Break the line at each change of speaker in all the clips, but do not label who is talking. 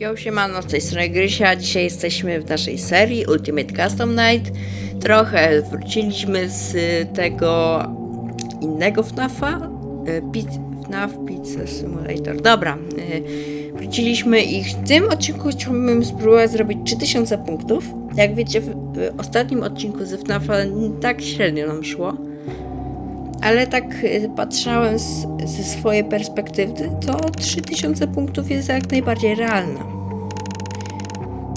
Yo, siemano, z tej strony Grysia. Dzisiaj jesteśmy w naszej serii Ultimate Custom Night. Trochę wróciliśmy z y, tego innego FNAFa. y, FNAF Pizza Simulator. Dobra, y, wróciliśmy i w tym odcinku chciałbym spróbować zrobić 3000 punktów. Jak wiecie, w, ostatnim odcinku ze FNAFa tak średnio nam szło. Ale tak y, patrzałem z, ze swojej perspektywy, to 3000 punktów jest jak najbardziej realna.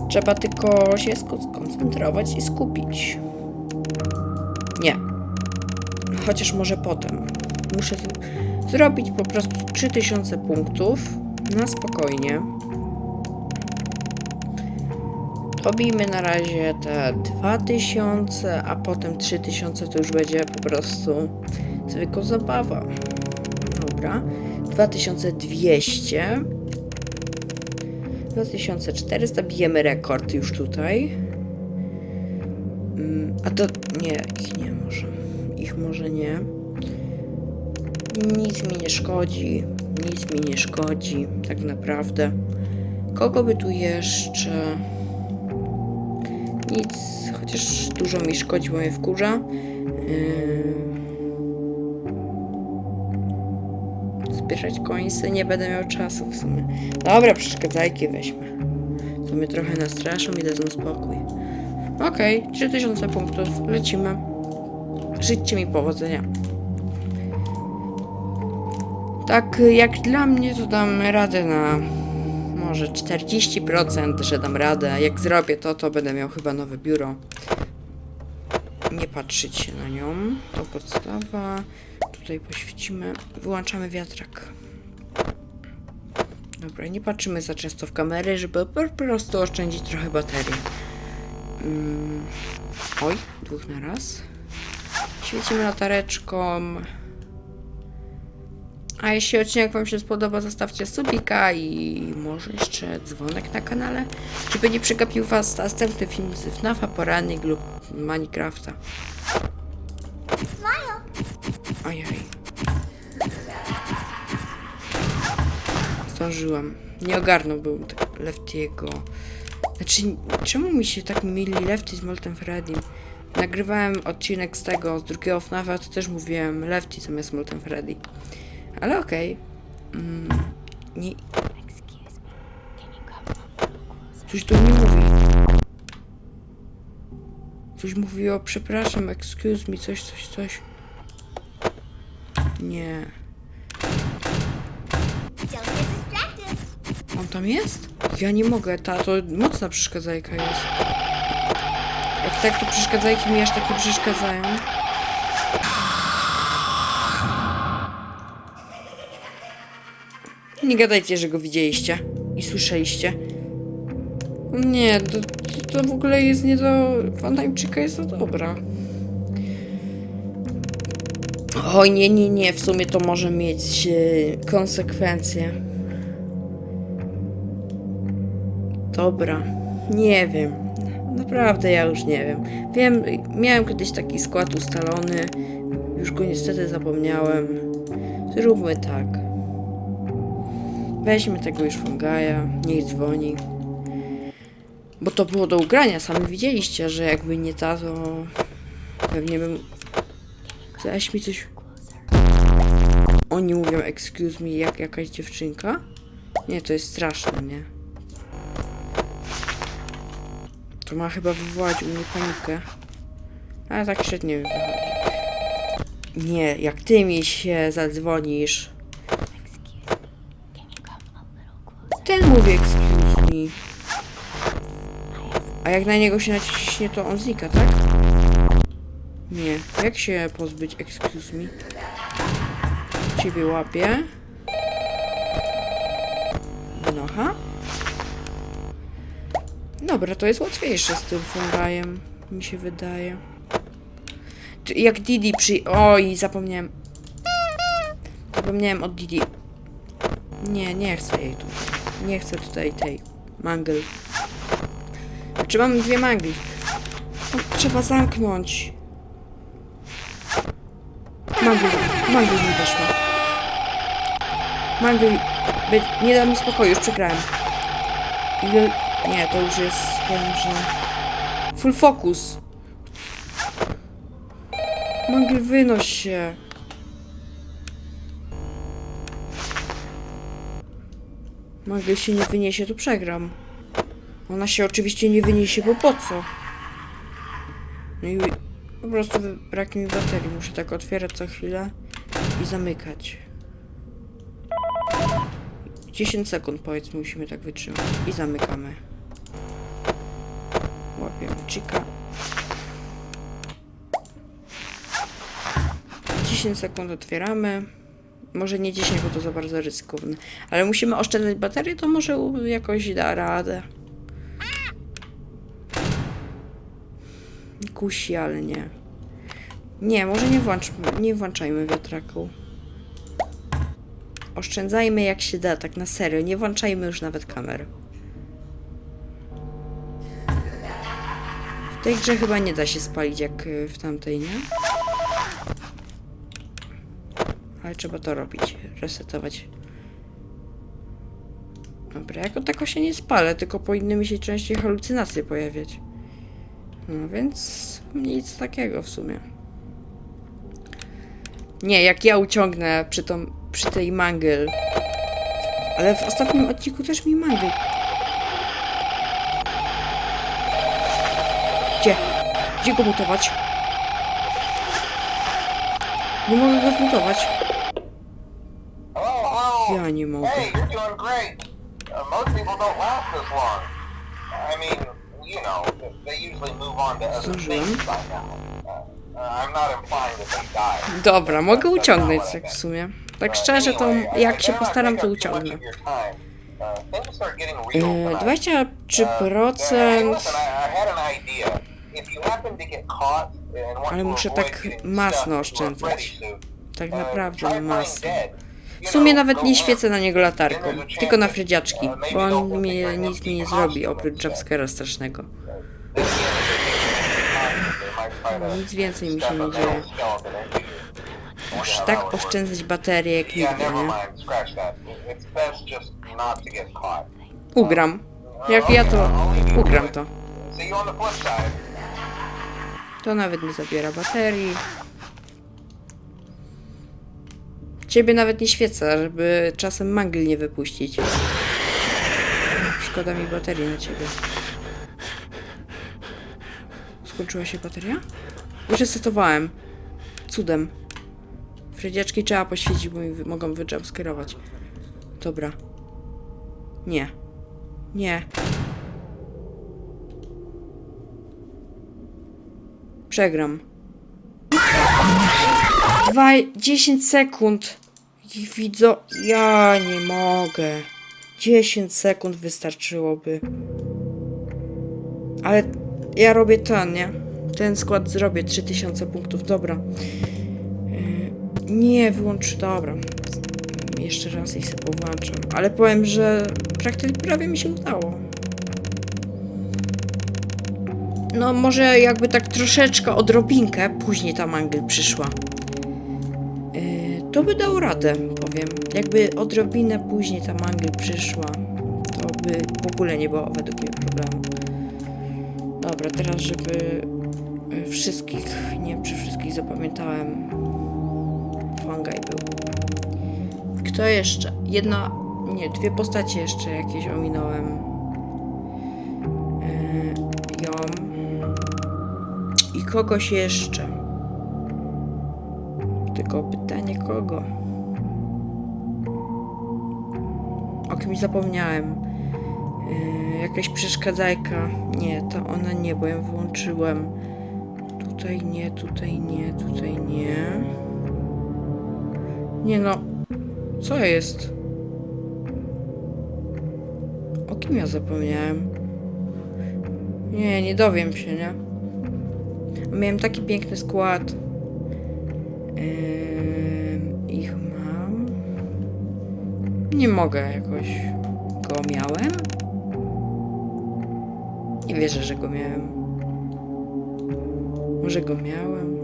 Trzeba tylko się sko- skoncentrować i skupić. Nie. Chociaż może potem. Muszę zrobić po prostu 3000 punktów na spokojnie. Robimy na razie te 2000, a potem 3000 to już będzie po prostu zwykła zabawa. Dobra. 2200. 2400. Bijemy rekord już tutaj. Mm, A to nie, ich nie może. Ich może nie. Nic mi nie szkodzi. Nic mi nie szkodzi, tak naprawdę. Kogo by tu jeszcze? Nic, chociaż dużo mi szkodzi, mnie wkurza. Yy... Zbierać końce, nie będę miał czasu w sumie. Dobra, przeszkadzajki weźmy. To mnie trochę nastraszą i dadzą spokój. Okej, 3000 punktów, lecimy. Życzcie mi powodzenia. Tak, jak dla mnie to dam radę na może 40%, że dam radę. Jak zrobię to, to będę miał chyba nowe biuro. Nie patrzeć się na nią. To podstawa. Tutaj poświecimy. Wyłączamy wiatrak. Dobra, nie patrzymy za często w kamery, żeby po prostu oszczędzić trochę baterii. Mm. Oj, dwóch na raz. Świecimy latareczką. A jeśli odcinek Wam się spodoba, zostawcie subika i może jeszcze dzwonek na kanale, żeby nie przegapił Was następny film z FNAFa, porannik lub Minecrafta. Ojej. Zdążyłam. Nie ogarnąłbym Leftiego. Znaczy, czemu mi się tak myli Lefty z Molten Freddy? Nagrywałem odcinek z tego, z drugiego FNAFa, to też mówiłem Lefty zamiast Molten Freddy. Ale okej. Mm, nie... Coś do mnie mówi. Coś mówi o przepraszam, excuse me, coś, coś, coś. Nie. On tam jest? Ja nie mogę, ta to mocna przeszkadzajka jest. Jak tak, to przeszkadzajki mi aż takie przeszkadzają. Nie gadajcie, że go widzieliście i słyszeliście. Nie, to, to, to w ogóle jest nie do... Fantajczyka jest to dobra. Oj, nie, nie, nie, w sumie to może mieć e, konsekwencje. Dobra, nie wiem. Naprawdę ja już nie wiem. Wiem, miałem kiedyś taki skład ustalony. Już go niestety zapomniałem. Zróbmy tak. Weźmy tego już Fungaja, niech dzwoni. Bo to było do ugrania, sami widzieliście, że jakby nie ta, to pewnie bym... Zaś mi coś... Oni mówią excuse me jak jakaś dziewczynka? Nie, to jest straszne, nie? To ma chyba wywołać u mnie panikę. Ale tak średnio mi wychodzi. Nie, jak ty mi się zadzwonisz. Ten mówi excuse me. A jak na niego się naciśnie, to on znika, tak? Nie. Jak się pozbyć excuse me? Ciebie łapię. Nocha. Dobra, to jest łatwiejsze z tym fungajem, mi się wydaje. Jak Didi przy... Oj, zapomniałem. Zapomniałem o Didi. Nie, nie chcę jej tutaj. Nie chcę tutaj tej mangel. Czy mam dwie mangli? No, trzeba zamknąć. Mangel, mangel mi weszła. Mangi, by- nie da mi spokoju, już przegrałem. Nie, to już jest, że... Full focus. Mangi, wynoś się. Mangi się nie wyniesie, to przegram. Ona się oczywiście nie wyniesie, bo po co? No i po prostu brak mi baterii. Muszę tak otwierać co chwilę i zamykać. 10 sekund powiedzmy musimy tak wytrzymać. I zamykamy. Łapiemy chica. 10 sekund otwieramy. Może nie 10, bo to za bardzo ryzykowne. Ale musimy oszczędzać baterię, to może jakoś da radę. Kusi, ale nie. Nie, może nie, włącz, nie włączajmy wiatraku. Oszczędzajmy jak się da, tak na serio. Nie włączajmy już nawet kamer. W tej grze chyba nie da się spalić jak y, w tamtej, nie? Ale trzeba to robić. Resetować. Dobra, jako tako się nie spalę, tylko powinny mi się częściej halucynacje pojawiać. No więc nic takiego w sumie. Nie, jak ja uciągnę przy, tą, przy tej mangel. Ale w ostatnim odcinku też mi mangel. Gdzie? Gdzie go mutować? Nie mogę go zmutować. Ja nie mogę.
Uh,
Zdążyłem.
Uh.
Dobra, mogę uciągnąć tak w sumie. Tak szczerze, to jak się postaram, to uciągnę. Yy, 23%. Ale muszę tak masno oszczędzać. Tak naprawdę masno. W sumie nawet nie świecę na niego latarką, tylko na frydziaczki, bo on mi nic mi nie zrobi oprócz jumpscare'a strasznego. Nic więcej mi się nie dzieje. Tak oszczędzać baterię jak nigdy, nie? Ugram. Jak ja to... Ugram to. To nawet nie zabiera baterii. Ciebie nawet nie świeca, żeby czasem mangel nie wypuścić. Szkoda mi baterii na ciebie. Skończyła się bateria? Już resetowałem. Cudem. Frydziaczki trzeba poświecić, bo mi mogą wyjumpscare'ować. Dobra. Nie. Nie. Przegram. Dwa, 10 sekund. I widzę, ja nie mogę. 10 sekund wystarczyłoby. Ale ja robię ten, nie? Ten skład zrobię 3000 punktów, dobra. Nie, wyłącz, dobra. Jeszcze raz ich sobie powłączam. Ale powiem, że praktycznie prawie mi się udało. No może jakby tak troszeczkę odrobinkę później ta mangel przyszła. Yy, to by dał radę, powiem. Jakby odrobinę później ta mangel przyszła, to by w ogóle nie było według mnie problemu. Dobra, teraz żeby yy, wszystkich, nie przy wszystkich zapamiętałem. Fangaj był. Kto jeszcze? Jedna, nie, dwie postacie jeszcze jakieś ominąłem. Yy, ją i kogoś jeszcze. Tylko pytanie kogo? O kimś zapomniałem. Yy, jakaś przeszkadzajka. Nie, to ona nie, bo ją wyłączyłem. Tutaj nie, tutaj nie, tutaj nie. Nie no. Co jest? O kim ja zapomniałem? Nie, nie dowiem się, nie? Miałem taki piękny skład. Ym, ich mam. Nie mogę jakoś. Go miałem? Nie wierzę, że go miałem. Może go miałem?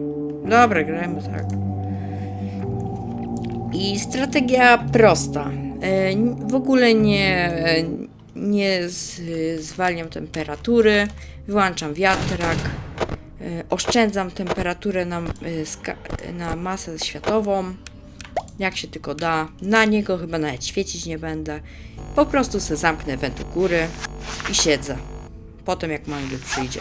Dobra, grajmy tak. I strategia prosta. E, w ogóle nie, e, nie zwalniam temperatury, wyłączam wiatrak, e, oszczędzam temperaturę na, na masę światową, jak się tylko da. Na niego chyba nawet świecić nie będę. Po prostu se zamknę went góry i siedzę. Potem jak Mangel przyjdzie.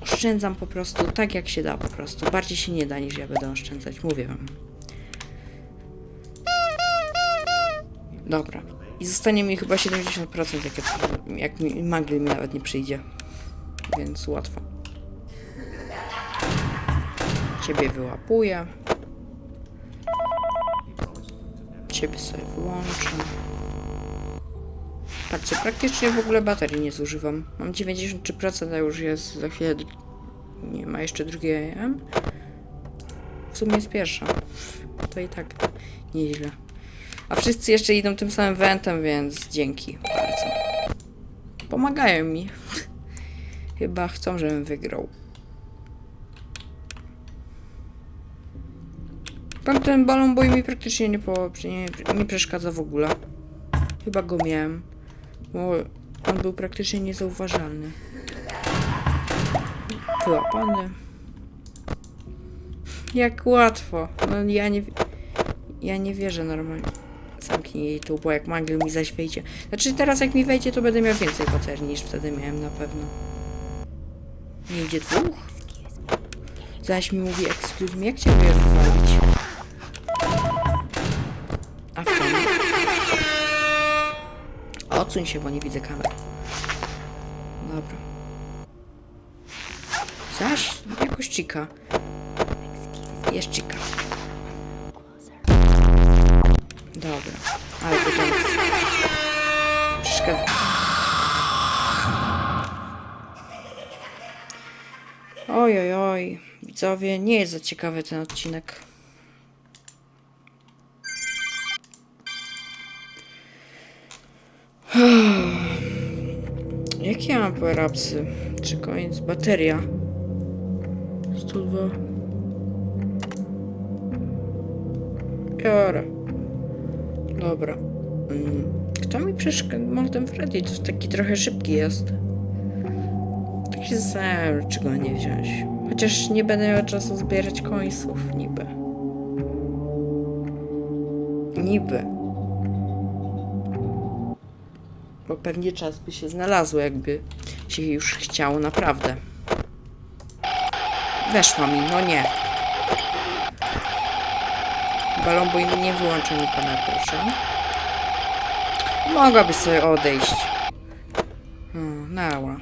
Oszczędzam po prostu tak jak się da po prostu. Bardziej się nie da niż ja będę oszczędzać, mówię wam. Dobra. I zostanie mi chyba 70% jak, ja, jak mi, mi nawet nie przyjdzie. Więc łatwo. Ciebie wyłapuję. Ciebie sobie wyłączę. Patrzcie, praktycznie w ogóle baterii nie zużywam. Mam 93%, a już jest za chwilę... Nie ma jeszcze drugiej AM. W sumie jest pierwsza. To i tak nieźle. A wszyscy jeszcze idą tym samym wentem, więc dzięki bardzo. Pomagają mi. Chyba chcą, żebym wygrał. Ten balon boy mi praktycznie nie, po, nie, nie przeszkadza w ogóle. Chyba go miałem. Bo on był praktycznie niezauważalny. Wyłapany. Jak łatwo. No ja nie... Ja nie wierzę normalnie. Zamknij jej tu, bo jak mangiel mi zaś wejdzie. Znaczy teraz jak mi wejdzie, to będę miał więcej baterii niż wtedy miałem na pewno. Nie idzie dwóch? Zaś mi mówi excuse me, jak cię wywalić? A w? Odsuń się, bo nie widzę kamer. Dobra. Zaś jakoś cika. Jest cika. Dobra, ale to tam. Oj, oj, oj. Widzowie, nie jest za ciekawy ten odcinek. Jakie ja mam powerupsy? Czy koniec? Bateria. 102. Biorę. Dobra. Mm. Kto mi przeszkadza? Molten Freddy to taki trochę szybki jest. Tak się zastanawiam, czy nie wziąć. Chociaż nie będę miał czasu zbierać końców, niby. Niby. Bo pewnie czas by się znalazło, jakby się już chciało naprawdę. Weszła mi, no nie. Balon, bo nie wyłączę mi pana, proszę. Mogłabyś sobie odejść. Hmm, nała.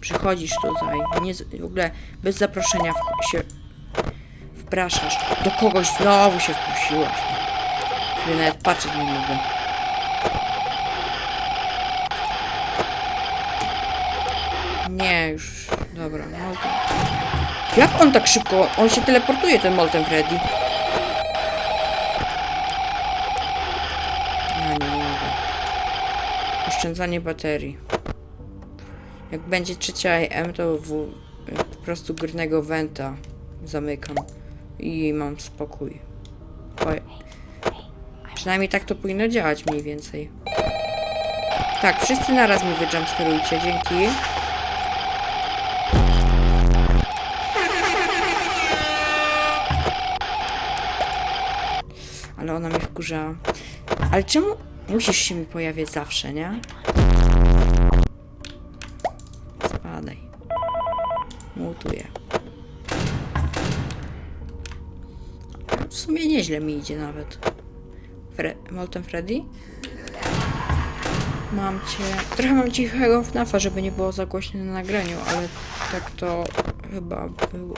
Przychodzisz tutaj, nie, w ogóle bez zaproszenia w, się wpraszasz. Do kogoś znowu się wpuściłaś. Sobie nawet patrzeć nie mogę. Nie, już. Dobra, Molten. Jak on tak szybko? On się teleportuje, ten Molten Freddy. Ja nie mogę. Oszczędzanie baterii. Jak będzie trzecia AM, to w, po prostu górnego wenta zamykam i mam spokój. Oj. Przynajmniej tak to powinno działać mniej więcej. Tak, wszyscy naraz mi wyjumpscarujcie, dzięki. Ale ona mnie wkurza. Ale czemu musisz się mi pojawiać zawsze, nie? Spadaj. Mutuję. W sumie nieźle mi idzie nawet. Fre Molten Freddy? Mam cię... Trochę mam cichego FNAFa, żeby nie było za głośno na nagraniu, ale tak to chyba był...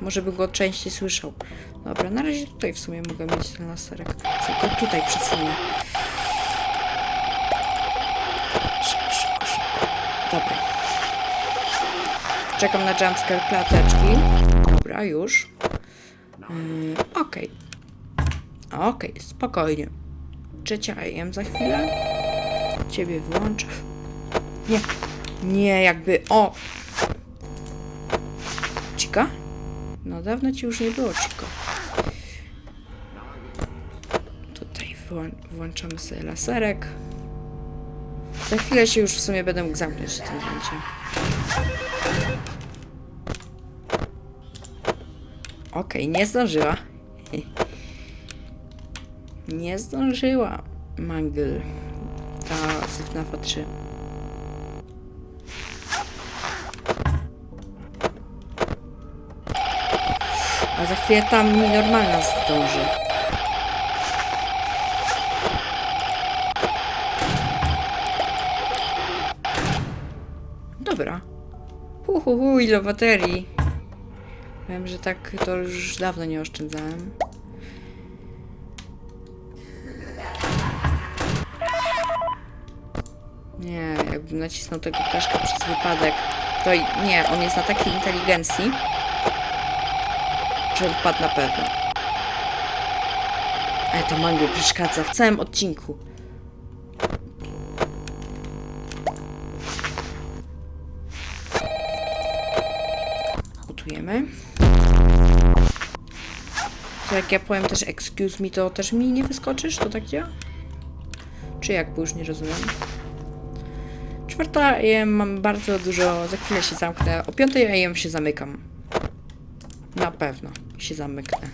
Może bym go częściej słyszał. Dobra, na razie tutaj w sumie mogę mieć ten laserek. Tylko tutaj przesunę. Szybko, szybko, szybko. Dobra. Czekam na jumpscare klateczki. Dobra, już. Yy, Okej. Okej, spokojnie. Trzecia AM za chwilę. Ciebie wyłączę. Nie. Nie, jakby... O! Cika? No dawno ci już nie było. To wyłą- włączamy sobie laserek. Za chwilę się już w sumie będę mógł zamknąć w tym momencie. Okej, nie zdążyła. Nie zdążyła. Mangle. Ta z FNAF 3. A za chwilę tam normalna zdąży. Dobra. Hu, hu, hu, ile baterii. Wiem, że tak to już dawno nie oszczędzałem. Nie, jakbym nacisnął tego ptaszka przez wypadek, to nie, on jest na takiej inteligencji, że wpadł na pewno. Ale to mango przeszkadza w całym odcinku. Gotujemy. To jak ja powiem też excuse me, to też mi nie wyskoczysz? To tak działa? Czy jak, bo już nie rozumiem. Czwarta AM mam bardzo dużo, za chwilę się zamknę. O piątej AM się zamykam. Na pewno się zamyknę.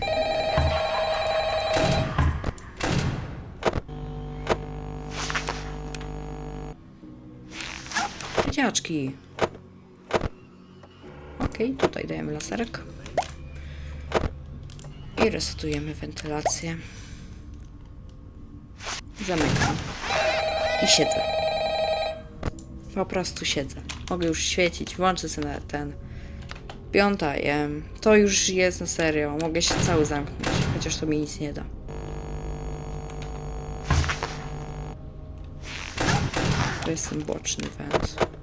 Dziaczki. Okej, tutaj dajemy laserek. I resetujemy wentylację. Zamykam. I siedzę. Po prostu siedzę. Mogę już świecić, włączę sobie ten. Piąta jem. To już jest na serio. Mogę się cały zamknąć, chociaż to mi nic nie da. To jest ten boczny węd.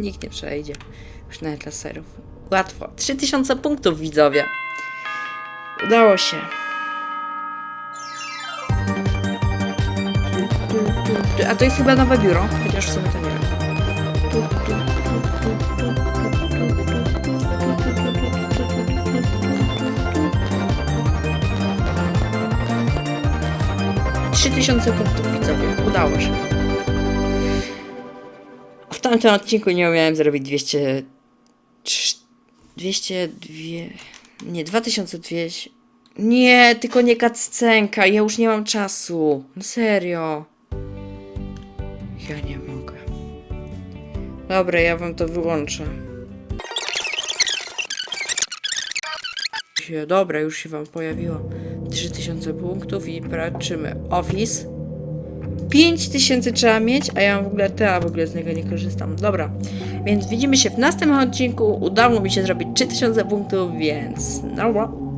Nikt nie przejdzie. Już nawet laserów. Łatwo. 3000 punktów, widzowie. Udało się. A to jest chyba nowe biuro, chociaż w sumie to nie wiem. Trzy tysiące punktów widzowie. Udało się. Tamtym odcinku nie umiałem zrobić 200... trz- 202... Nie, 2200... Nie, tylko nie kaccenka. Ja już nie mam czasu. No serio. Ja nie mogę. Dobra, ja wam to wyłączę. Dobra, już się wam pojawiło. 3000 punktów i patrzymy. Office. 5000 trzeba mieć, a ja mam w ogóle te, a w ogóle z niego nie korzystam. Dobra, więc widzimy się w następnym odcinku. Udało mi się zrobić 3000 punktów, więc no,